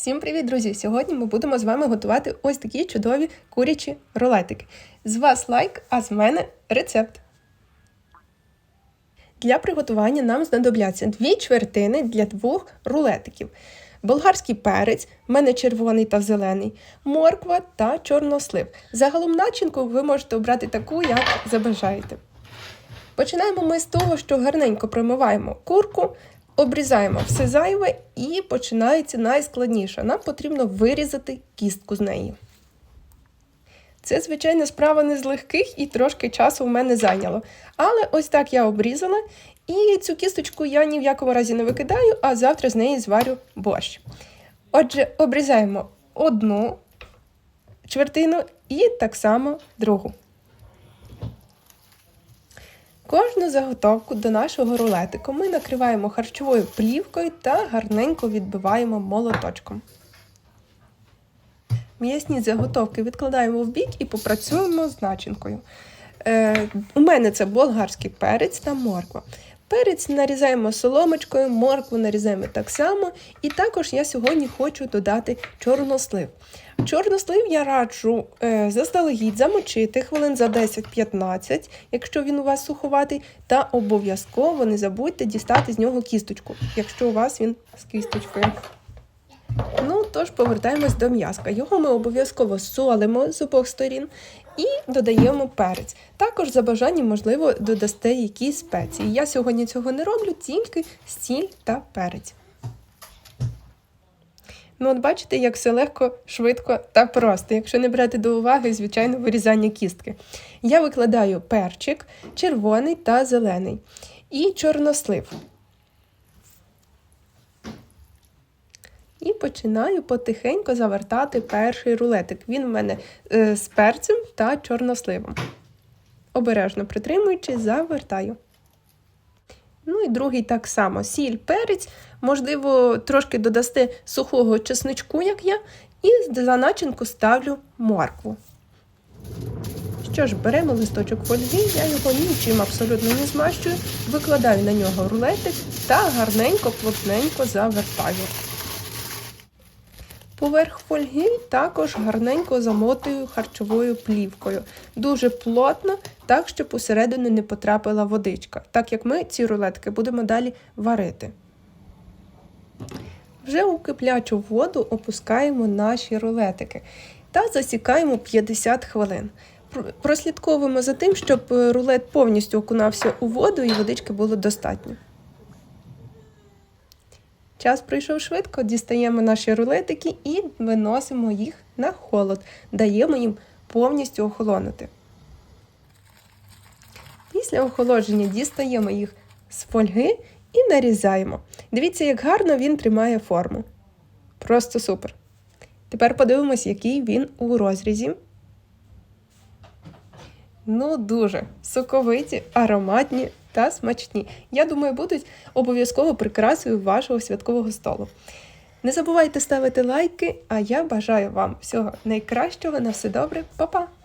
Всім привіт, друзі! Сьогодні ми будемо з вами готувати ось такі чудові курячі рулетики. З вас лайк, а з мене рецепт. Для приготування нам знадобляться дві чвертини для двох рулетиків. Болгарський перець, в мене червоний та зелений, морква та чорнослив. Загалом начинку ви можете обрати таку, як забажаєте. Починаємо ми з того, що гарненько промиваємо курку, обрізаємо все зайве і починається найскладніше. Нам потрібно вирізати кістку з неї. Це, звичайно, справа не з легких і трошки часу в мене зайняло. Але ось так я обрізала, і цю кісточку я ні в якому разі не викидаю, а завтра з неї зварю борщ. Отже, обрізаємо одну чвертину і так само другу. Кожну заготовку до нашого рулетику ми накриваємо харчовою плівкою та гарненько відбиваємо молоточком. М'ясні заготовки відкладаємо в бік і попрацюємо з начинкою. Е, У мене це болгарський перець та морква. Перець нарізаємо соломочкою, моркву нарізаємо так само. І також я сьогодні хочу додати чорнослив. Чорнослив я раджу е, заздалегідь замочити хвилин за 10-15, якщо він у вас суховатий, та обов'язково не забудьте дістати з нього кісточку, якщо у вас він з кісточкою. Ну, тож повертаємось до м'язка. Його ми обов'язково солимо з обох сторін і додаємо перець. Також за бажанням, можливо, додасте якісь спеції. Я сьогодні цього не роблю, тільки сіль та перець. Ну, от бачите, як все легко, швидко та просто, якщо не брати до уваги, звичайно, вирізання кістки. Я викладаю перчик, червоний та зелений і чорнослив. І починаю потихеньку завертати перший рулетик. Він у мене е, з перцем та чорносливом. Обережно притримуючи, завертаю. Ну і другий так само. Сіль, перець, можливо, трошки додасте сухого чесничку, як я, і за начинку ставлю моркву. Що ж, беремо листочок фольги, я його нічим абсолютно не змащую, викладаю на нього рулетик та гарненько, плотненько завертаю. Поверх фольги також гарненько замотую харчовою плівкою. Дуже плотно, так, щоб усередину не потрапила водичка, так як ми ці рулетки будемо далі варити. Вже у киплячу воду опускаємо наші рулетики та засікаємо 50 хвилин. Прослідковуємо за тим, щоб рулет повністю окунався у воду і водички було достатньо. Час пройшов швидко, дістаємо наші рулетики і виносимо їх на холод, даємо їм повністю охолонути. Після охолодження дістаємо їх з фольги і нарізаємо. Дивіться, як гарно він тримає форму. Просто супер. Тепер подивимось, який він у розрізі. Ну, дуже соковиті, ароматні та смачні. Я думаю, будуть обов'язково прикрасою вашого святкового столу. Не забувайте ставити лайки, а я бажаю вам всього найкращого на все добре, Па-па!